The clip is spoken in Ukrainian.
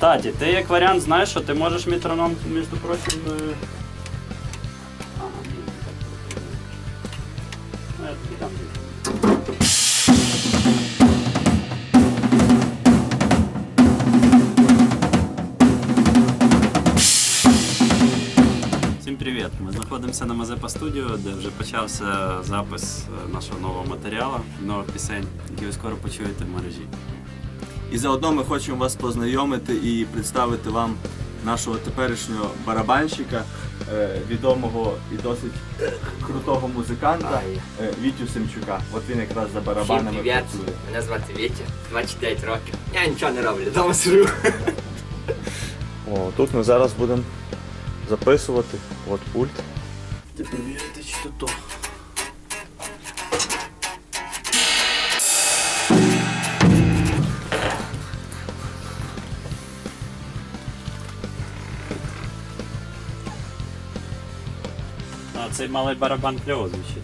Кстати, ти як варіант знаєш, що ти можеш метроном, між прочим. дам. Всім привіт! Ми знаходимося на Мазепа студіо, де вже почався запис е, нашого нового матеріалу, нових пісень, які ви скоро почуєте в мережі. І заодно ми хочемо вас познайомити і представити вам нашого теперішнього барабанщика, е, відомого і досить крутого музиканта е, Вітю Семчука. От він якраз за Всім барабанами привіт, працює. мене звати Вітя, 29 років. Я нічого не роблю, вдома сижу. О, тут ми зараз будемо записувати. От пульт. Ти перевірити, чи то то. А, цей малий барабан кльово звучить.